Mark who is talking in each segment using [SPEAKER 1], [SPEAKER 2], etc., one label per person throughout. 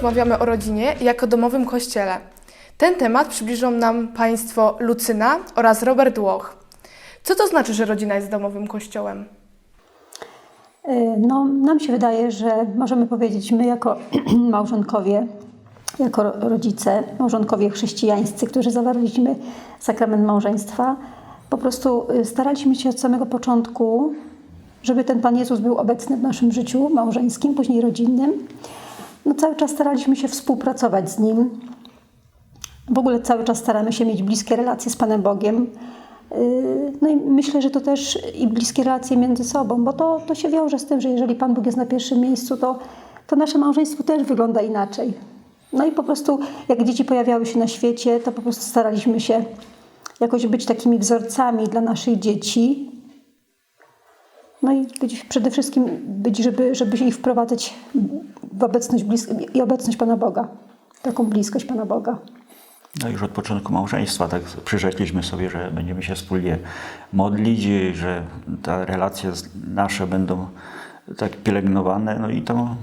[SPEAKER 1] Dzisiaj porozmawiamy o rodzinie jako domowym kościele. Ten temat przybliżą nam państwo Lucyna oraz Robert Łoch. Co to znaczy, że rodzina jest domowym kościołem?
[SPEAKER 2] Y, No, nam się wydaje, że możemy powiedzieć, my jako małżonkowie, jako ro- rodzice, małżonkowie chrześcijańscy, którzy zawarliśmy sakrament małżeństwa, po prostu y, staraliśmy się od samego początku, żeby ten Pan Jezus był obecny w naszym życiu małżeńskim, później rodzinnym. No, cały czas staraliśmy się współpracować z Nim. W ogóle cały czas staramy się mieć bliskie relacje z Panem Bogiem. Yy, No i myślę, że to też i bliskie relacje między sobą, bo to, to się wiąże z tym, że jeżeli Pan Bóg jest na pierwszym miejscu, to, to nasze małżeństwo też wygląda inaczej. No i po prostu jak dzieci pojawiały się na świecie, to po prostu staraliśmy się jakoś być takimi wzorcami dla naszych dzieci. No i być, przede wszystkim być, żeby, żeby ich wprowadzać obecność blis- i obecność Pana Boga, taką bliskość Pana Boga.
[SPEAKER 3] No już od początku małżeństwa tak przyrzekliśmy sobie, że będziemy się wspólnie modlić, że te relacje nasze będą tak pielęgnowane. No i to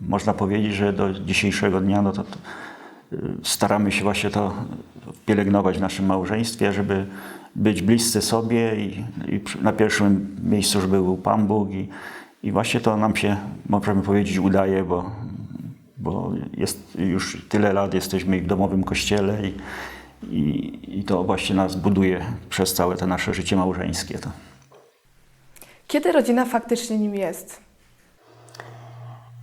[SPEAKER 3] można powiedzieć, że do dzisiejszego dnia no to, to y, staramy się właśnie to pielęgnować w naszym małżeństwie, żeby być bliscy sobie i, i na pierwszym miejscu, żeby był Pan Bóg i, i właśnie to nam się, możemy powiedzieć, udaje, bo bo jest już tyle lat jesteśmy w domowym kościele i, i, i to właśnie nas buduje przez całe to nasze życie małżeńskie. To.
[SPEAKER 1] Kiedy rodzina faktycznie nim jest?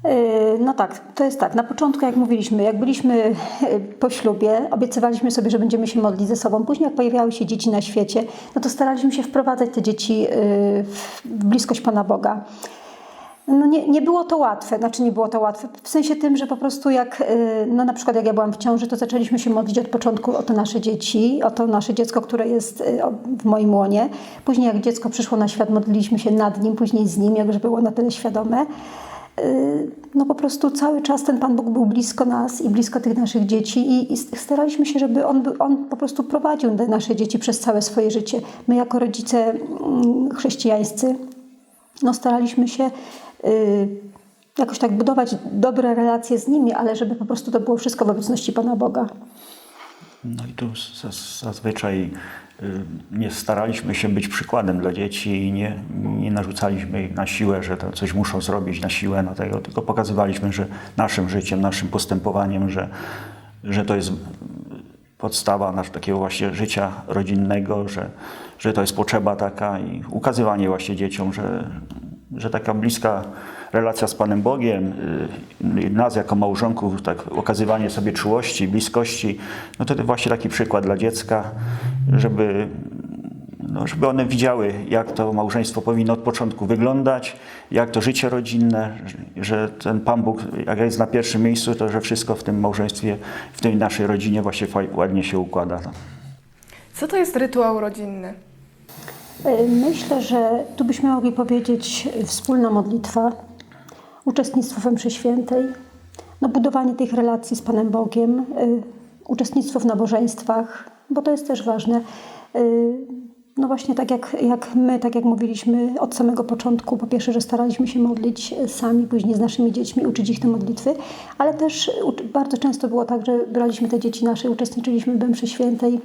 [SPEAKER 2] Yy, No tak, to jest tak. Na początku, jak mówiliśmy, jak byliśmy yy, po ślubie, obiecywaliśmy sobie, że będziemy się modlić ze sobą. Później, jak pojawiały się dzieci na świecie, no to staraliśmy się wprowadzać te dzieci yy, w bliskość Pana Boga. No nie, nie było to łatwe, znaczy nie było to łatwe, w sensie tym, że po prostu jak, yy, no na przykład jak ja byłam w ciąży, to zaczęliśmy się modlić od początku o to nasze dzieci, o to nasze dziecko, które jest o- w moim łonie. Później jak dziecko przyszło na świat, modliliśmy się nad nim, później z nim, jak już było na tyle świadome. Yy, no po prostu cały czas ten Pan Bóg był blisko nas i blisko tych naszych dzieci i, i staraliśmy się, żeby on, on po prostu prowadził te nasze dzieci przez całe swoje życie. My jako rodzice mm, chrześcijańscy no staraliśmy się y, jakoś tak budować dobre relacje z nimi, ale żeby po prostu to było wszystko w obecności Pana Boga.
[SPEAKER 3] No i tu zaz- zazwyczaj y, nie staraliśmy się być przykładem dla dzieci i nie, nie narzucaliśmy ich na siłę, że to coś muszą zrobić na siłę na tego, tylko pokazywaliśmy, że naszym życiem, naszym postępowaniem, że, że to jest podstawa nasz, takiego właśnie życia rodzinnego, że, że to jest potrzeba taka i ukazywanie właśnie dzieciom, że, że taka bliska relacja z Panem Bogiem, y, nas jako małżonków, tak okazywanie sobie czułości, bliskości, no to właśnie taki przykład dla dziecka, żeby, no, żeby one widziały, jak to małżeństwo powinno od początku wyglądać, jak to życie rodzinne, że- ten Pan Bóg, jak jest na pierwszym miejscu, to że wszystko w tym małżeństwie, w tej naszej rodzinie właśnie ładnie się układa.
[SPEAKER 1] Co to jest rytuał rodzinny?
[SPEAKER 2] Myślę, że tu byśmy mogli powiedzieć wspólna modlitwa, uczestnictwo we mszy świętej, no budowanie tych relacji z Panem Bogiem, y, uczestnictwo w nabożeństwach, bo to jest też ważne. Y, No właśnie tak jak, jak my, tak jak mówiliśmy od samego początku, po pierwsze, że staraliśmy się modlić y, sami, później z naszymi dziećmi, uczyć ich te modlitwy, ale też bardzo często było tak, że braliśmy te dzieci nasze uczestniczyliśmy w mszy świętej,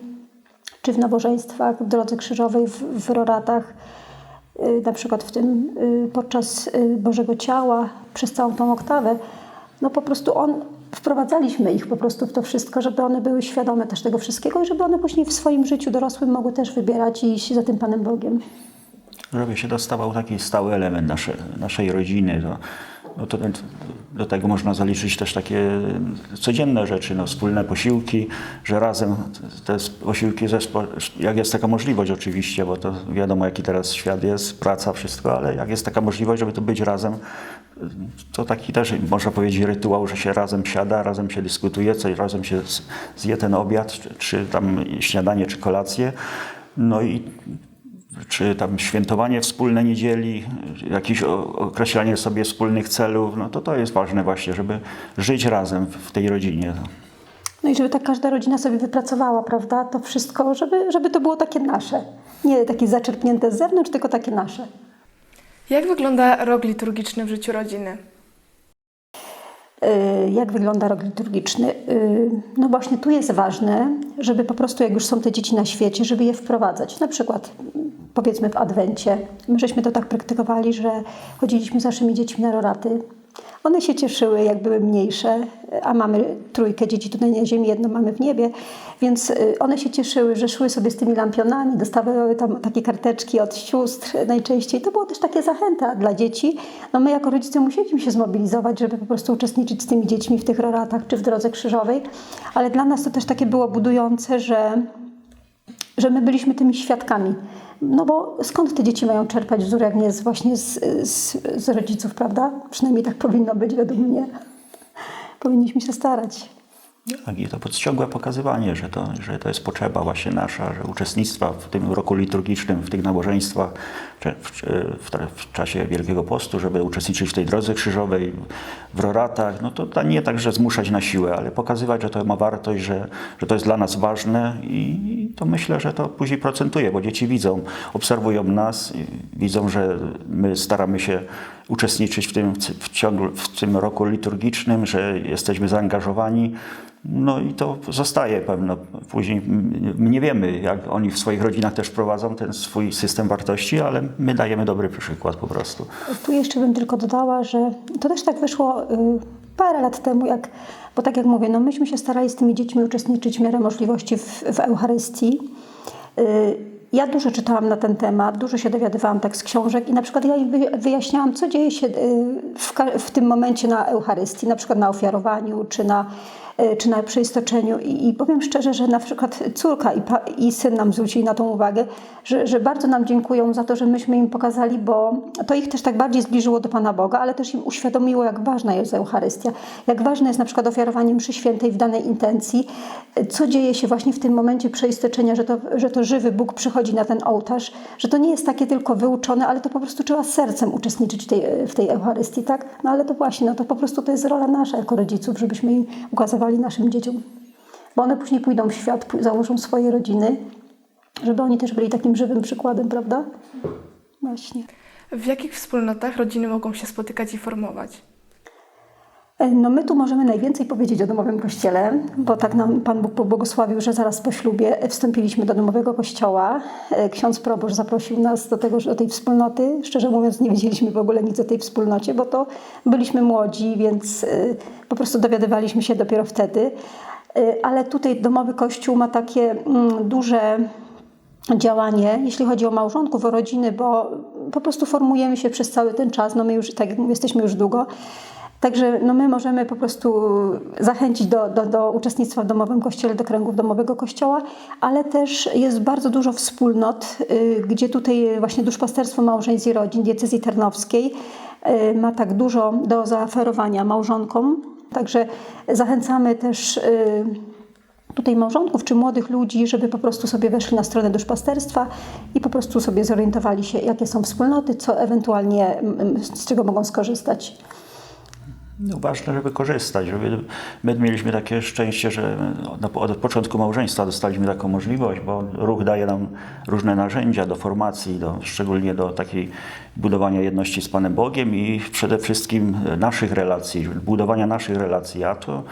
[SPEAKER 2] czy w nabożeństwach, w drodze krzyżowej, w, w roratach, y, na przykład w tym y, podczas y, Bożego Ciała, przez całą tą oktawę, no po prostu on, wprowadzaliśmy ich po prostu w to wszystko, żeby one były świadome też tego wszystkiego i żeby one później w swoim życiu dorosłym mogły też wybierać i iść za tym Panem Bogiem.
[SPEAKER 3] żeby się dostawał taki stały element nasze, naszej rodziny. To, no to, do tego można zaliczyć też takie codzienne rzeczy, no, wspólne posiłki, że razem te posiłki, zespo, jak jest taka możliwość oczywiście, bo to wiadomo jaki teraz świat jest, praca, wszystko, ale jak jest taka możliwość, żeby to być razem, to taki też można powiedzieć rytuał, że się razem siada, razem się dyskutuje, coś razem się zje ten obiad, czy, czy tam śniadanie, czy kolację. No i czy tam świętowanie wspólne niedzieli, jakieś określanie sobie wspólnych celów, no to to jest ważne właśnie, żeby żyć razem w tej rodzinie.
[SPEAKER 2] No i żeby tak każda rodzina sobie wypracowała, prawda, to wszystko, żeby, żeby to było takie nasze. Nie takie zaczerpnięte z zewnątrz, tylko takie nasze.
[SPEAKER 1] Jak wygląda rok liturgiczny w życiu rodziny?
[SPEAKER 2] Y, Jak wygląda rok liturgiczny? Y, No właśnie tu jest ważne, żeby po prostu jak już są te dzieci na świecie, żeby je wprowadzać. Na przykład powiedzmy w Adwencie. My żeśmy to tak praktykowali, że chodziliśmy z naszymi dziećmi na roraty. One się cieszyły, jak były mniejsze, a mamy trójkę dzieci tutaj na ziemi, jedno mamy w niebie, więc y, one się cieszyły, że szły sobie z tymi lampionami, dostawały tam takie karteczki od sióstr najczęściej. To było też takie zachęta dla dzieci. No my jako rodzice musieliśmy się zmobilizować, żeby po prostu uczestniczyć z tymi dziećmi w tych roratach czy w drodze krzyżowej, ale dla nas to też takie było budujące, że że my byliśmy tymi świadkami. No bo skąd te dzieci mają czerpać wzór, jak nie z, właśnie z, z, z rodziców, prawda? Przynajmniej tak powinno być według mnie. Powinniśmy się starać.
[SPEAKER 3] Tak, i to podciągłe pokazywanie, że to, że to jest potrzeba właśnie nasza, że uczestnictwa w tym roku liturgicznym, w tych nabożeństwach, w, w, w czasie Wielkiego Postu, żeby uczestniczyć w tej drodze krzyżowej, w roratach, no to, to nie tak, że zmuszać na siłę, ale pokazywać, że to ma wartość, że, że to jest dla nas ważne i, to myślę, że to później procentuje, bo dzieci widzą, obserwują nas, widzą, że my staramy się uczestniczyć w tym, w, ciągu, w tym roku liturgicznym, że jesteśmy zaangażowani. No i to zostaje pewno. Później nie wiemy, jak oni w swoich rodzinach też prowadzą ten swój system wartości, ale my dajemy dobry przykład po prostu.
[SPEAKER 2] Tu jeszcze bym tylko dodała, że to też tak wyszło y, parę lat temu, jak, bo tak jak mówię, no myśmy się starali z tymi dziećmi uczestniczyć w miarę możliwości w, w Eucharystii. Y, Ja dużo czytałam na ten temat, dużo się dowiadywałam tak z książek i na przykład ja im wy- wyjaśniałam, co dzieje się y, w, w tym momencie na Eucharystii, na przykład na ofiarowaniu czy na, czy na przyistoczeniu. I, I powiem szczerze, że na przykład córka i, pa, i syn nam zwrócili na tą uwagę, że, że bardzo nam dziękują za to, że myśmy im pokazali, bo to ich też tak bardziej zbliżyło do Pana Boga, ale też im uświadomiło, jak ważna jest Eucharystia, jak ważne jest na przykład ofiarowanie mszy świętej w danej intencji, co dzieje się właśnie w tym momencie przeistoczenia, że to, że to żywy Bóg przychodzi na ten ołtarz, że to nie jest takie tylko wyuczone, ale to po prostu trzeba sercem uczestniczyć w tej, w tej Eucharystii, tak? No ale to właśnie, no to po prostu to jest rola nasza jako rodziców, żebyśmy im ukazywali naszym dzieciom. Bo one później pójdą w świat, założą swoje rodziny, żeby oni też byli takim żywym przykładem, prawda? Właśnie.
[SPEAKER 1] W jakich wspólnotach rodziny mogą się spotykać i formować?
[SPEAKER 2] No my tu możemy najwięcej powiedzieć o domowym kościele, bo tak nam Pan Bóg pobłogosławił, że zaraz po ślubie wstąpiliśmy do domowego kościoła. E, Ksiądz proboszcz zaprosił nas do, tego, do tej wspólnoty. Szczerze mówiąc nie wiedzieliśmy w ogóle nic o tej wspólnocie, bo to byliśmy młodzi, więc e, po prostu dowiadywaliśmy się dopiero wtedy. E, Ale tutaj domowy kościół ma takie mm, duże działanie, jeśli chodzi o małżonków, o rodziny, bo po prostu formujemy się przez cały ten czas. No my już, tak jak mówię, jesteśmy już długo. Także no my możemy po prostu zachęcić do, do, do uczestnictwa w domowym kościele, do kręgów domowego kościoła, ale też jest bardzo dużo wspólnot, y, gdzie tutaj właśnie duszpasterstwo małżeństw i rodzin diecezji tarnowskiej y, ma tak dużo do zaoferowania małżonkom. Także zachęcamy też y, tutaj małżonków czy młodych ludzi, żeby po prostu sobie weszli na stronę duszpasterstwa i po prostu sobie zorientowali się, jakie są wspólnoty, co ewentualnie z czego mogą skorzystać.
[SPEAKER 3] No ważne, żeby korzystać. Żeby my mieliśmy takie szczęście, że od, od początku małżeństwa dostaliśmy taką możliwość, bo ruch daje nam różne narzędzia do formacji, do, szczególnie do takiej budowania jedności z Panem Bogiem i przede wszystkim naszych relacji, budowania naszych relacji. A to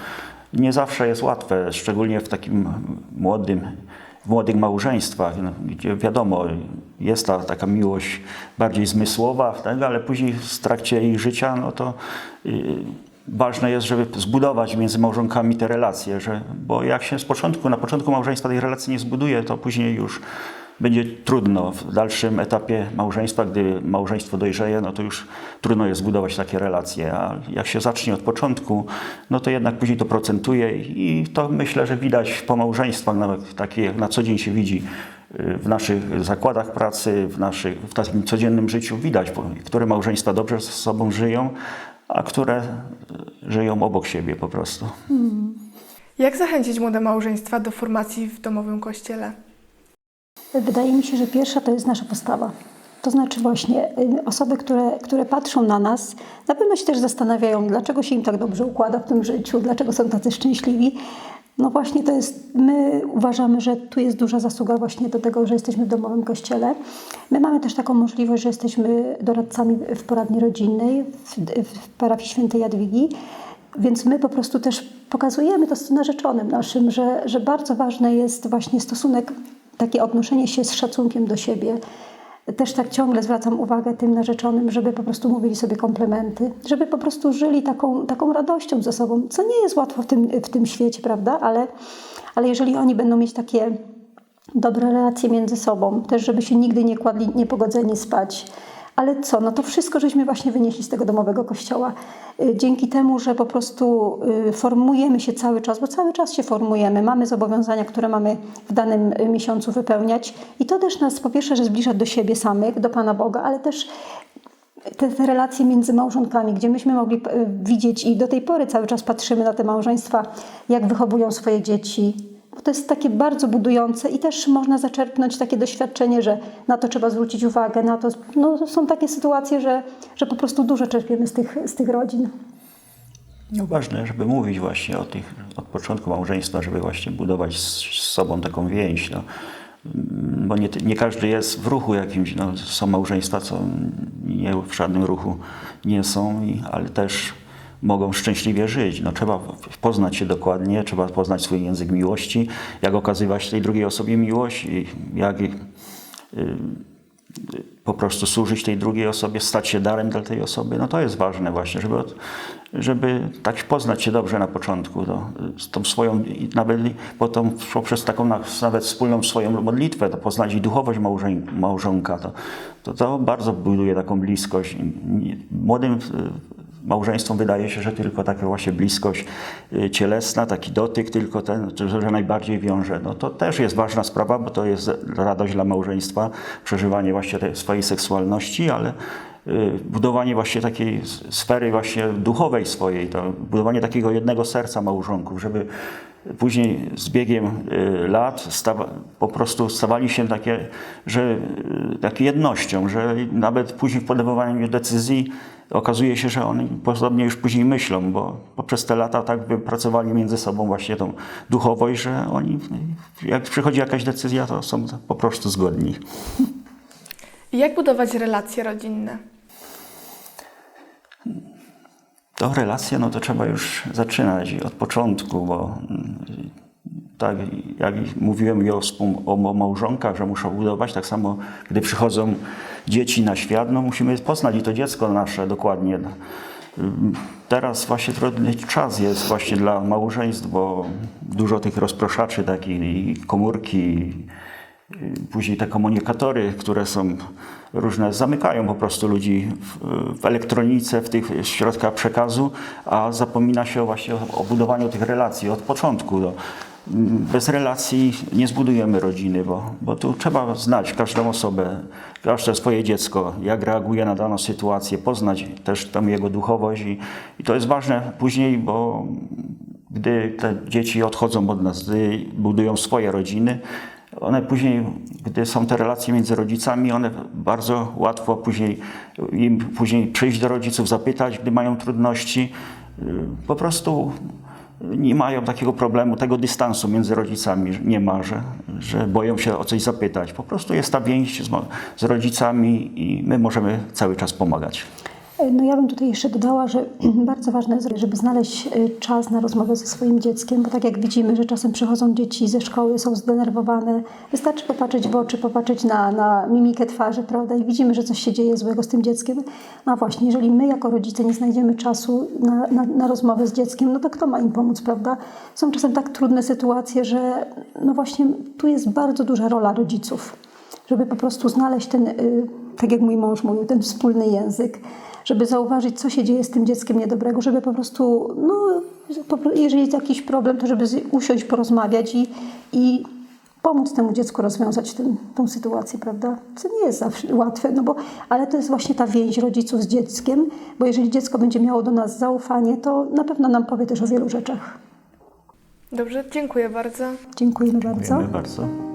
[SPEAKER 3] nie zawsze jest łatwe, szczególnie w takim młodym w młodych małżeństwach, no, gdzie wiadomo, jest ta taka miłość bardziej zmysłowa, tak, ale później w trakcie ich życia, no to y, ważne jest, żeby zbudować między małżonkami te relacje, że, bo jak się z początku, na początku małżeństwa tej relacji nie zbuduje, to później już będzie trudno w dalszym etapie małżeństwa, gdy małżeństwo dojrzeje, no to już trudno jest zbudować takie relacje, a jak się zacznie od początku, no to jednak później to procentuje i to myślę, że widać po małżeństwach, nawet takie jak na co dzień się widzi y, w naszych zakładach pracy, w, naszych, w takim codziennym życiu widać, które małżeństwa dobrze ze sobą żyją, a które y, żyją obok siebie po prostu.
[SPEAKER 1] Jak zachęcić młode małżeństwa do formacji w domowym kościele?
[SPEAKER 2] Wydaje mi się, że pierwsza to jest nasza postawa. To znaczy właśnie y, osoby, które, które patrzą na nas, na pewno się też zastanawiają, dlaczego się im tak dobrze układa w tym życiu, dlaczego są tacy szczęśliwi. No właśnie to jest, my uważamy, że tu jest duża zasługa właśnie do tego, że jesteśmy w domowym kościele. My mamy też taką możliwość, że jesteśmy doradcami w poradni rodzinnej w, w parafii świętej Jadwigi. Więc my po prostu też pokazujemy to narzeczonym naszym, że, że bardzo ważne jest właśnie stosunek, takie odnoszenie się z szacunkiem do siebie. Też tak ciągle zwracam uwagę tym narzeczonym, żeby po prostu mówili sobie komplementy, żeby po prostu żyli taką, taką radością ze sobą, co nie jest łatwo w tym, w tym świecie, prawda? Ale, ale jeżeli oni będą mieć takie dobre relacje między sobą, też żeby się nigdy nie kładli niepogodzeni spać. Ale co, no to wszystko żeśmy właśnie wynieśli z tego domowego kościoła. Y, Dzięki temu, że po prostu y, formujemy się cały czas, bo cały czas się formujemy, mamy zobowiązania, które mamy w danym y, miesiącu wypełniać i to też nas po pierwsze, że zbliża do siebie samych, do Pana Boga, ale też te, te relacje między małżonkami, gdzie myśmy mogli widzieć i do tej pory cały czas patrzymy na te małżeństwa, jak wychowują swoje dzieci. Bo to jest takie bardzo budujące i też można zaczerpnąć takie doświadczenie, że na to trzeba zwrócić uwagę, na to, no, są takie sytuacje, że, że po prostu dużo czerpiemy z tych, z tych rodzin.
[SPEAKER 3] No ważne, żeby mówić właśnie o tych, od początku małżeństwa, żeby właśnie budować z, z sobą taką więź. No. Mm, Bo nie, nie każdy jest w ruchu jakimś. No, są małżeństwa, co nie w żadnym ruchu nie są, i, ale też mogą szczęśliwie żyć. No, trzeba poznać się dokładnie, trzeba poznać swój język miłości, jak okazywać tej drugiej osobie miłość, i jak y, po prostu służyć tej drugiej osobie, stać się darem dla tej osoby, no to jest ważne właśnie, żeby, żeby tak poznać się dobrze na początku, no, z tą swoją, nawet potem poprzez taką na- nawet wspólną swoją modlitwę, to poznać i duchowość małżeń, małżonka, to, to, to bardzo buduje taką bliskość. Młodym y, małżeństwom wydaje się, że tylko taka właśnie bliskość y, cielesna, taki dotyk tylko ten, że, najbardziej wiąże. No to też jest ważna sprawa, bo to jest radość dla małżeństwa, przeżywanie właśnie tej swojej seksualności, ale y, budowanie właśnie takiej sfery właśnie duchowej swojej, to budowanie takiego jednego serca małżonków, żeby później z biegiem y, lat stawa, po prostu stawali się takie, że takie jednością, że nawet później w podejmowaniu decyzji okazuje się, że oni podobnie już później myślą, bo poprzez te lata tak wypracowali między sobą właśnie tą duchowość, że oni jak przychodzi jakaś decyzja, to są po prostu zgodni.
[SPEAKER 1] Jak budować relacje rodzinne?
[SPEAKER 3] To relacje, no to trzeba już zaczynać od początku, bo tak jak mówiłem i o, o małżonkach, że muszą budować, tak samo gdy przychodzą dzieci na świat, no musimy poznać i to dziecko nasze dokładnie. Teraz właśnie trudny czas jest właśnie dla małżeństw, bo dużo tych rozproszaczy takich komórki, Później te komunikatory, które są różne, zamykają po prostu ludzi w, w elektronice, w tych środkach przekazu, a zapomina się właśnie o, o budowaniu tych relacji od początku. No. Bez relacji nie zbudujemy rodziny, bo, bo tu trzeba znać każdą osobę, każde swoje dziecko, jak reaguje na daną sytuację, poznać też tam jego duchowość i, i to jest ważne później, bo gdy te dzieci odchodzą od nas, gdy budują swoje rodziny, one później, gdy są te relacje między rodzicami, one bardzo łatwo później im później przyjść do rodziców, zapytać, gdy mają trudności. Po prostu nie mają takiego problemu, tego dystansu między rodzicami nie ma, że, że boją się o coś zapytać. Po prostu jest ta więź z, z rodzicami i my możemy cały czas pomagać.
[SPEAKER 2] No ja bym tutaj jeszcze dodała, że bardzo ważne jest, żeby znaleźć y, czas na rozmowę ze swoim dzieckiem, bo tak jak widzimy, że czasem przychodzą dzieci ze szkoły, są zdenerwowane. Wystarczy popatrzeć w oczy, popatrzeć na, na mimikę twarzy, prawda? I widzimy, że coś się dzieje złego z tym dzieckiem. No właśnie, jeżeli my jako rodzice nie znajdziemy czasu na, na, na rozmowę z dzieckiem, no to kto ma im pomóc, prawda? Są czasem tak trudne sytuacje, że no właśnie tu jest bardzo duża rola rodziców żeby po prostu znaleźć ten, y, tak jak mój mąż mówił, ten wspólny język, żeby zauważyć, co się dzieje z tym dzieckiem niedobrego, żeby po prostu, no, jeżeli jest jakiś problem, to żeby usiąść, porozmawiać i, i pomóc temu dziecku rozwiązać ten, tą sytuację, prawda? Co nie jest zawsze łatwe, no bo, ale to jest właśnie ta więź rodziców z dzieckiem, bo jeżeli dziecko będzie miało do nas zaufanie, to na pewno nam powie też o wielu rzeczach.
[SPEAKER 1] Dobrze, dziękuję bardzo.
[SPEAKER 2] Dziękujemy bardzo.
[SPEAKER 3] Dziękujemy bardzo.